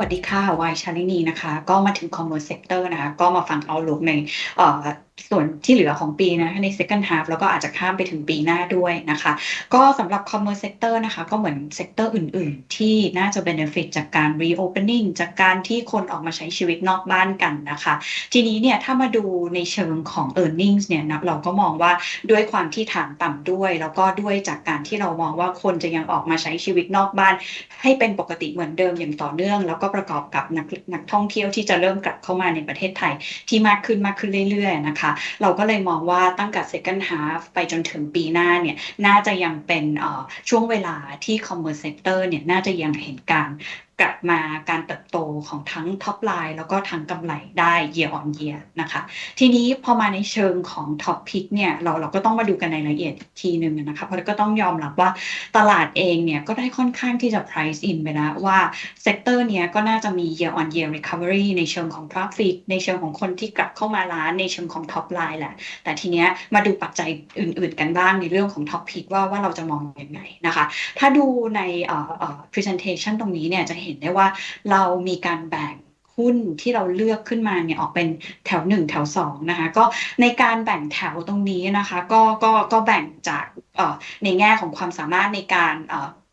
วัสดีค่ะวายชาลินีนะคะ ก็มาถึง Commerce Sector นะคะ ก็มาฟังเอาลุกในส่วนที่เหลือของปีนะใน second half แล้วก็อาจจะข้ามไปถึงปีหน้าด้วยนะคะ ก็สำหรับ commerce sector นะคะ ก็เหมือน sector อื่น ๆ ที่น่าจะ benefit จากการ reopening จากการที่คนออกมาใช้ชีวิตนอกบ้านกันนะคะ ทีนี้เนี่ยถ้ามาดูในเชิงของ earnings เนี่ยนะเราก็มองว่าด้วยความที่ฐานต่ำด้วย แล้วก็ด้วยจากการที่เรามองว่าคนจะยังออกมาใช้ชีวิตนอกบ้าน ให้เป็นปกติเหมือนเดิมอย่างต่อเนื่อง แล้วก็ประกอบกับนักนักท่องเที่ยวที่จะเริ่มกลับเข้ามาในประเทศไทยที่มากขึ้นมากขึ้นเรื่อยๆนะคะ เราก็เลยมองว่าตั้งแต่ second half ไปจนถึงปีหน้าเนี่ยน่าจะยังเป็นช่วงเวลาที่ commerce sector เนี่ยน่าจะยังเห็นการ กลับมาการเติบโตของทั้งท็อปไลน์แล้วก็ทั้งกำไรได้ year on year นะคะ ทีนี้พอมาในเชิงของท็อปพิกเนี่ยเราเราก็ต้องมาดูกันในรายละเอียดทีหนึ่งนะคะ เพราะก็ต้องยอมรับว่าตลาดเองเนี่ยก็ได้ค่อนข้างที่จะ price in ไปแล้วว่าเซกเตอร์เนี้ยก็น่าจะมี year on year recovery ในเชิงของ traffic ในเชิงของคนที่กลับเข้ามาร้านในเชิงของท็อปไลน์แหละ แต่ทีเนี้ยมาดูปัจจัยอื่น ๆ กันบ้างในเรื่องของท็อปพิกว่าว่าเราจะมองยังไงนะคะ ถ้าดูในเอ่อเอ่อ presentation ตรงนี้เนี่ยจะเห็น็นได้ว่าเรามีการแบ่งหุ้นที่เราเลือกขึ้นมาเนี่ยออกเป็นแถวหนึ่งแถวสองนะคะก็ในการแบ่งแถวตรงนี้นะคะก็ก็ก็แบ่งจากในแง่ของความสามารถในการ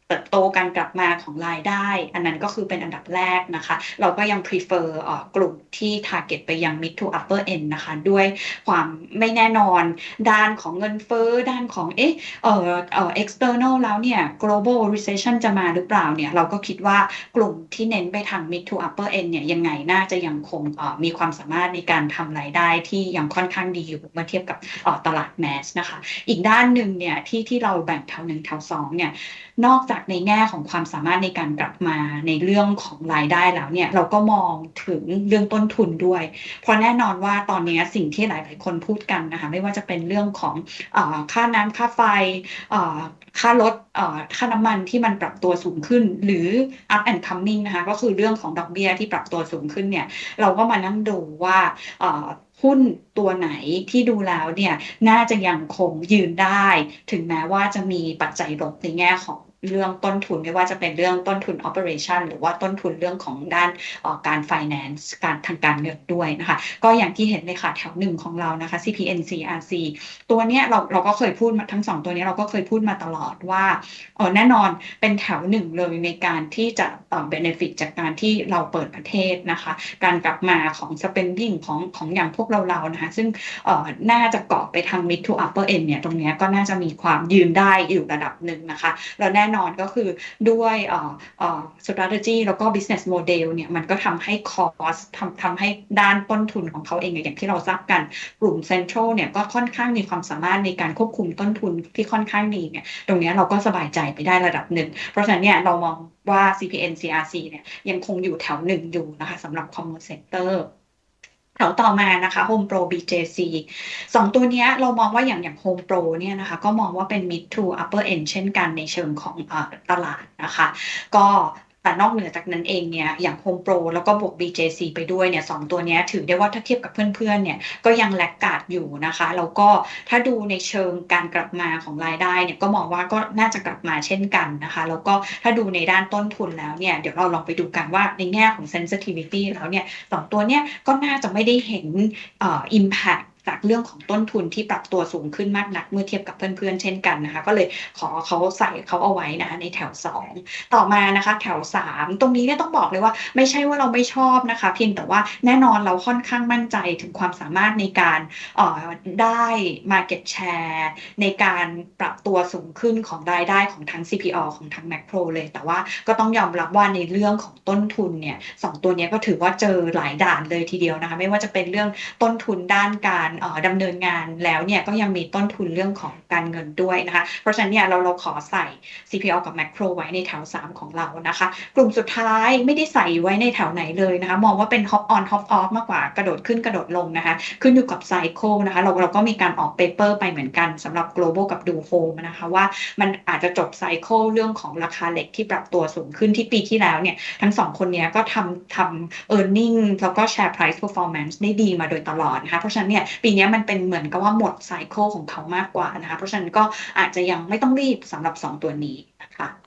เติบโตการกลับมาของรายได้ อันนั้นก็คือเป็นอันดับแรกนะคะ เราก็ยัง prefer กลุ่มที่ target ไปยัง mid to upper end นะคะ ด้วยความไม่แน่นอนด้านของเงินเฟ้อด้านของเอ๊ะเอ่อเอ่อ external แล้วเนี่ย global recession จะมาหรือเปล่าเนี่ย เราก็คิดว่ากลุ่มที่เน้นไปทาง mid to upper end เนี่ยยังไงน่าจะยังคงมีความสามารถในการทำรายได้ที่ยังค่อนข้างดีอยู่เมื่อเทียบกับตลาดแมสนะคะ อีกด้านหนึ่งเนี่ยที่ที่เราแบ่งแถวหนึ่งแถวสองเนี่ยนอกจากในแง่ของความสามารถในการกลับมาในเรื่องของรายได้แล้วเนี่ยเราก็มองถึงเรื่องต้นทุนด้วย เพราะแน่นอนว่าตอนนี้สิ่งที่หลาย ๆ คนพูดกันนะคะไม่ว่าจะเป็นเรื่องของอค่าน้ำค่าไฟค่ารถค่าน้ำมันที่มันปรับตัวสูงขึ้น หรือ up and coming นะคะก็คือเรื่องของดอกเบี้ยที่ปรับตัวสูงขึ้นเนี่ยเราก็มานั่งดูว่าหุ้นตัวไหนที่ดูแล้วเนี่ยน่าจะยังคงยืนได้ ถึงแม้ว่าจะมีปัจจัยลบในแง่ของ เรื่องต้นทุนไม่ว่าจะเป็นเรื่องต้นทุน operation หรือว่าต้นทุนเรื่องของด้านการ finance การทางการเงินด้วยนะคะก็อย่างที่เห็นเลยค่ะแถวหนึ่งของเรานะคะ CPN CRC ตัวเนี้ยเราเราก็เคยพูดมาทั้งสองตัวนี้เราก็เคยพูดมาตลอดว่าเออแน่นอนเป็นแถวหนึ่งเลยในการที่จะเอ่อ benefit จากการที่เราเปิดประเทศนะคะ การกลับมาของ spending ของของอย่างพวกเราเรานะคะซึ่งเอ่อน่าจะเกาะไปทาง mid to upper end เนี่ยตรงนี้ก็น่าจะมีความยืนได้อยู่ระดับหนึ่งนะคะแล้วแน่นอนก็คือด้วยเอ่อเอ่อ strategy แล้วก็ business model เนี่ยมันก็ทำให้ cost ทำทำให้ด้านต้นทุนของเขาเองอย่างที่เราทราบกันกลุ่ม central เนี่ยก็ค่อนข้างมีความสามารถในการควบคุมต้นทุนที่ค่อนข้างดีเนี่ยตรงนี้เราก็สบายใจไปได้ระดับหนึ่ง เพราะฉะนั้นเนี่ยเรามองว่า CPN CRC เนี่ยยังคงอยู่แถวหนึ่งอยู่นะคะสำหรับ commerce sector แถวต่อมานะคะ Home Pro BJC สองตัวนี้เรามองว่าอย่างอย่าง Home Pro เนี่ยนะคะ ก็มองว่าเป็น mid to upper end เช่นกันในเชิงของอตลาดนะคะ ก็ แต่นอกเหนือจากนั้นเองเนี่ยอย่าง Home Pro แล้วก็บวก BJC ไปด้วยเนี่ยสตัวนี้ถือได้ว่าถ้าเทียบกับเพื่อนๆเนี่ยก็ยังแลกกาดอยู่นะคะแล้วก็ถ้าดูในเชิงการกลับมาของรายได้เนี่ยก็มองว่าก็น่าจะกลับมาเช่นกันนะคะแล้วก็ถ้าดูในด้านต้นทุนแล้วเนี่ยเดี๋ยวเราลองไปดูกันว่าในแง่ของ sensitivity แล้วเนี่ยสองตัวเนี้ยก็น่าจะไม่ได้เห็นอ่อ impact จากเรื่องของต้นทุนที่ปรับตัวสูงขึ้นมากนักเมื่อเทียบกับเพื่อนๆเช่นกันนะคะ ก็เลยขอเขาใส่เขาเอาไว้นะคะในแถว 2 ต่อมานะคะ แถว 3 ตรงนี้เนี่ยต้องบอกเลยว่าไม่ใช่ว่าเราไม่ชอบนะคะ เพียงแต่ว่าแน่นอนเราค่อนข้างมั่นใจถึงความสามารถในการได้ market share ในการปรับตัวสูงขึ้นของรายได้ของทั้ง CPO ของทั้ง Macro เลย แต่ว่าก็ต้องยอมรับว่าในเรื่องของต้นทุนเนี่ยสตัวนี้ก็ถือว่าเจอหลายด่านเลยทีเดียวนะคะ ไม่ว่าจะเป็นเรื่องต้นทุนด้านการดำเนินงานแล้วเนี่ยก็ยังมีต้นทุนเรื่องของการเงินด้วยนะคะ เพราะฉะนั้นเนี่ยเราเราขอใส่ CPO กับ Macro ไว้ในแถว 3 ของเรานะคะ กลุ่มสุดท้ายไม่ได้ใส่ไว้ในแถวไหนเลยนะคะ มองว่าเป็น Hop on Hop off มากกว่ากระโดดขึ้นกระโดดลงนะคะ ขึ้นอยู่กับไซเคิลนะคะเราเราก็มีการออกเปเปอร์ไปเหมือนกันสำหรับ global กับดูโฮมนะคะว่ามันอาจจะจบไซเคิลเรื่องของราคาเหล็กที่ปรับตัวสูงขึ้นที่ปีที่แล้วเนี่ยทั้งสองคนนี้ก็ทำทำ e a r n i n g แล้วก็ share price performance ได้ดีมาโดยตลอดนะคะเพราะฉะนั้นเนี่ยปีีนี้มันเป็นเหมือนกับว่าหมดไซเคิลของเขามากกว่านะคะ เพราะฉะนั้นก็อาจจะยังไม่ต้องรีบสำหรับ 2 ตัวนี้นะคะ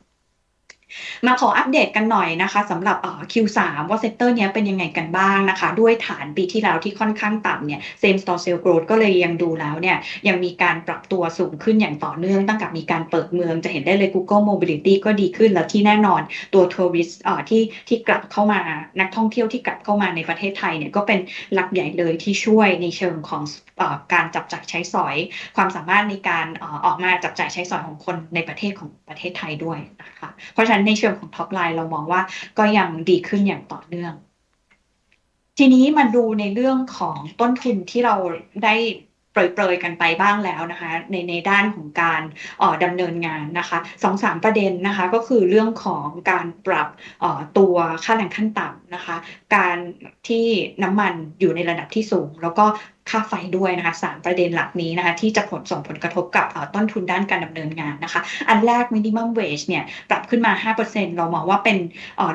มาขออัปเดตกันหน่อยนะคะสำหรับ Q3 ว่าเซกเตอร์นี้เป็นยังไงกันบ้างนะคะ ด้วยฐานปีที่แล้วที่ค่อนข้างต่ำเนี่ย same store sale growth ก็เลยยังดูแล้วเนี่ย ยังมีการปรับตัวสูงขึ้นอย่างต่อเนื่องตั้งแต่มีการเปิดเมืองจะเห็นได้เลย Google Mobility ก็ดีขึ้นแล้วที่แน่นอนตัว tourist ที่ที่กลับเข้ามานักท่องเที่ยวที่กลับเข้ามาในประเทศไทยเนี่ยก็เป็นหลักใหญ่เลยที่ช่วยในเชิงของอการจับจ่ายใช้สอย ความสามารถในการออออกมาจับจ่ายใช้สอยของคนในประเทศของประเทศไทยด้วยนะคะเพราะฉะนั้นในเชิงของท็อปไลน์เรามองว่าก็ยังดีขึ้นอย่างต่อเนื่อง ทีนี้มาดูในเรื่องของต้นทุนที่เราได้เปรยๆกันไปบ้างแล้วนะคะ ในในด้านของการออดำเนินงานนะคะสองสามประเด็นนะคะก็คือเรื่องของการปรับออตัวค่าแรงขั้นต่ำนะคะ การที่น้ำมันอยู่ในระดับที่สูง แล้วก็ ค่าไฟด้วยนะคะสามประเด็นหลักนี้นะคะที่จะผลส่งผลกระทบกับต้นทุนด้านการดำเนินงานนะคะ อันแรก minimum wage เนี่ยปรับขึ้นมา 5%เรามองว่าเป็น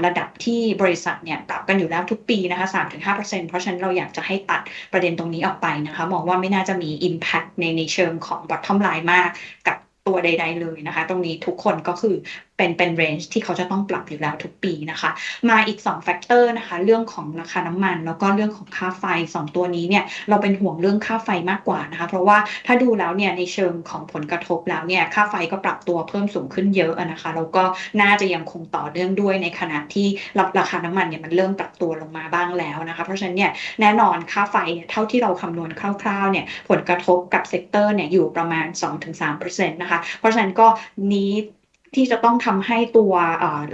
ระดับที่บริษัทเนี่ยปรับกันอยู่แล้วทุกปีนะคะ3-5%เพราะฉะนั้นเราอยากจะให้ตัดประเด็นตรงนี้ออกไปนะคะ มองว่าไม่น่าจะมี impact ในในเชิงของ bottom line มากกับ ตัวใด ๆ เลยนะคะ ตรงนี้ทุกคนก็คือเป็นเป็น range ที่เขาจะต้องปรับอยู่แล้วทุกปีนะคะ มาอีก2แฟกเตอร์นะคะ เรื่องของราคาน้ำมัน แล้วก็เรื่องของค่าไฟ 2 ตัวนี้เนี่ยเราเป็นห่วงเรื่องค่าไฟมากกว่านะคะ เพราะว่าถ้าดูแล้วเนี่ยในเชิงของผลกระทบแล้วเนี่ยค่าไฟก็ปรับตัวเพิ่มสูงขึ้นเยอะนะคะแล้วก็น่าจะยังคงต่อเนื่องด้วยในขณะที่ราคาน้ำมันเนี่ยมันเริ่มปรับตัวลงมาบ้างแล้วนะคะ เพราะฉะนั้นเนี่ยแน่นอนค่าไฟเนี่ยเท่าที่เราคำนวณคร่าวๆเนี่ยผลกระทบกับเซกเตอร์เนี่ยอยู่ประมาณ 2-3%นะคะเพราะฉะนั้นก็นี้ที่จะต้องทำให้ตัว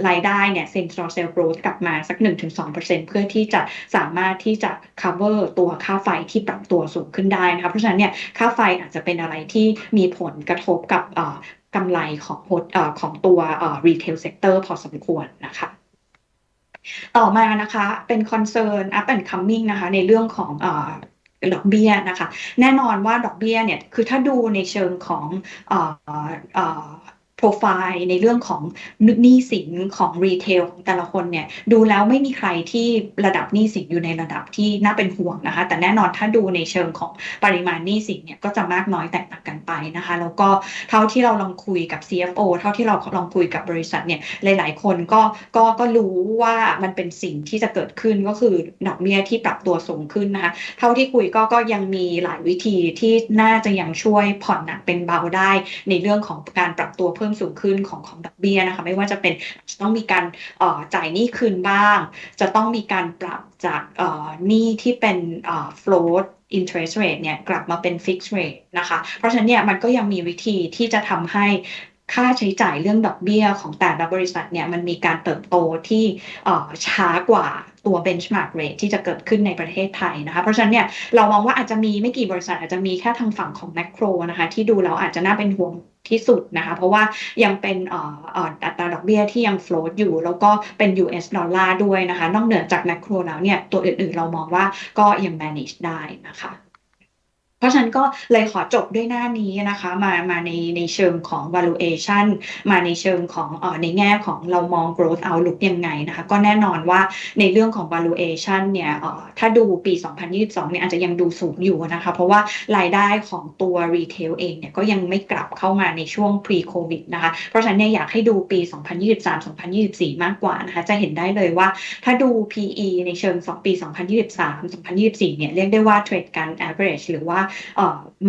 รายได้เนี่ย same store sale growth กลับมาสัก 1-2%เพื่อที่จะสามารถที่จะ cover ตัวค่าไฟที่ปรับตัวสูงขึ้นได้นะคะเพราะฉะนั้นเนี่ยค่าไฟอาจจะเป็นอะไรที่มีผลกระทบกับกำไรของของตัว retail sector พอสมควรนะคะต่อมานะคะเป็น concern up and coming นะคะในเรื่องของ ดอกเบี้ยนะคะ แน่นอนว่าดอกเบี้ยเนี่ย คือถ้าดูในเชิงของโป รไฟล์ในเรื่องของหนี้สินของรีเทลของแต่ละคนเนี่ยดูแล้วไม่มีใครที่ระดับหนี้สินอยู่ในระดับที่น่าเป็นห่วงนะคะ แต่แน่นอนถ้าดูในเชิงของปริมาณหนี้สินเนี่ยก็จะมากน้อยแตกต่างกันไปนะคะ แล้วก็เท่าที่เราลองคุยกับ CFO เท่าที่เราลองคุยกับบริษัทเนี่ยหลาย ๆ คนก็ก็ก็รู้ว่ามันเป็นสิ่งที่จะเกิดขึ้นก็คือดอกเบี้ยที่ปรับตัวสูงขึ้นนะคะเท่าที่คุยก็ก็ยังมีหลายวิธีที่น่าจะยังช่วยผ่อนหนักเป็นเบาได้ในเรื่องของการปรับตัวเพิ่มสูงขึ้นของของดอกเบี้ยนะคะ ไม่ว่าจะเป็นจะต้องมีการจ่ายหนี้คืนบ้าง จะต้องมีการปรับจากหนี้ที่เป็น float interest rate เนี่ยกลับมาเป็น fixed rate นะคะ เพราะฉะนั้นเนี่ยมันก็ยังมีวิธีที่จะทำให้ค่าใช้จ่ายเรื่องดอกเบี้ยของแต่ละบริษัทเนี่ยมันมีการเติบโตที่ช้ากว่าตัว benchmark rate ที่จะเกิดขึ้นในประเทศไทยนะคะ เพราะฉะนั้นเนี่ยเรามองว่าอาจจะมีไม่กี่บริษัทอาจจะมีแค่ทางฝั่งของ macro นะคะที่ดูแล้วอาจจะน่าเป็นห่วง ที่สุดนะคะ เพราะว่ายังเป็นอัตราดอกเบี้ยที่ยังโฟลตอยู่ แล้วก็เป็น US ดอลลาร์ด้วยนะคะ นอกเหนือจากนักครัวแล้วเนี่ย ตัวอื่นๆเรามองว่าก็ยัง manage ได้นะคะ เพราะฉะนั้นก็เลยขอจบด้วยหน้านี้นะคะ มามาในในเชิงของ valuation มาในเชิงของออในแง่ของเรามอง growth outlook ยังไงนะคะ ก็แน่นอนว่าในเรื่องของ valuation เนี่ยออถ้าดูปี 2022 เนี่ยอาจจะยังดูสูงอยู่นะคะ เพราะว่ารายได้ของตัว retail เองเนี่ยก็ยังไม่กลับเข้ามาในช่วง pre covid นะคะ เพราะฉะนั้นเนี่ยอยากให้ดูปี 2023-2024 มากกว่านะคะ จะเห็นได้เลยว่าถ้าดู PE ในเชิง 2 ปี 2023-2024 เนี่ยเรียกได้ว่าเทรดกัน average หรือว่า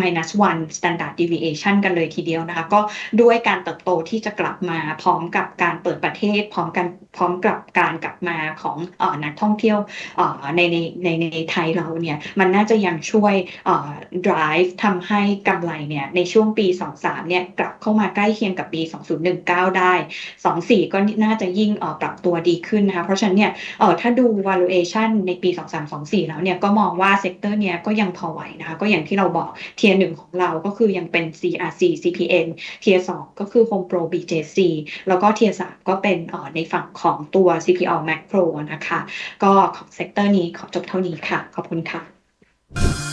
minus one standard deviation กันเลยทีเดียวนะคะ ก็ด้วยการเติบโตที่จะกลับมาพร้อมกับการเปิดประเทศ พร้อมกันพร้อมกับการกลับมาของอนักท่องเที่ยวในในในในไทยเราเนี่ยมันน่าจะยังช่วย drive ทำให้กำไรเนี่ยในช่วงปี 23 เนี่ยกลับเข้ามาใกล้เคียงกับปี 2019 ได้ 24 ก็น่าจะยิ่งปรับตัวดีขึ้นนะคะ เพราะฉะนั้นเนี่ยถ้าดู valuation ในปี 2324 แล้วเนี่ยก็มองว่าเซกเตอร์เนี่ยก็ยังพอไหวนะคะ ก็อย่างที่ที่เราบอกเทียร์หนึ่งของเราก็คือยังเป็น CRC CPN เทียร์สองก็คือ Home Pro BJC แล้วก็เทียร์สามก็เป็นในฝั่งของตัว CPO Macro นะคะ ก็ของเซกเตอร์นี้ขอจบเท่านี้ค่ะ ขอบคุณค่ะ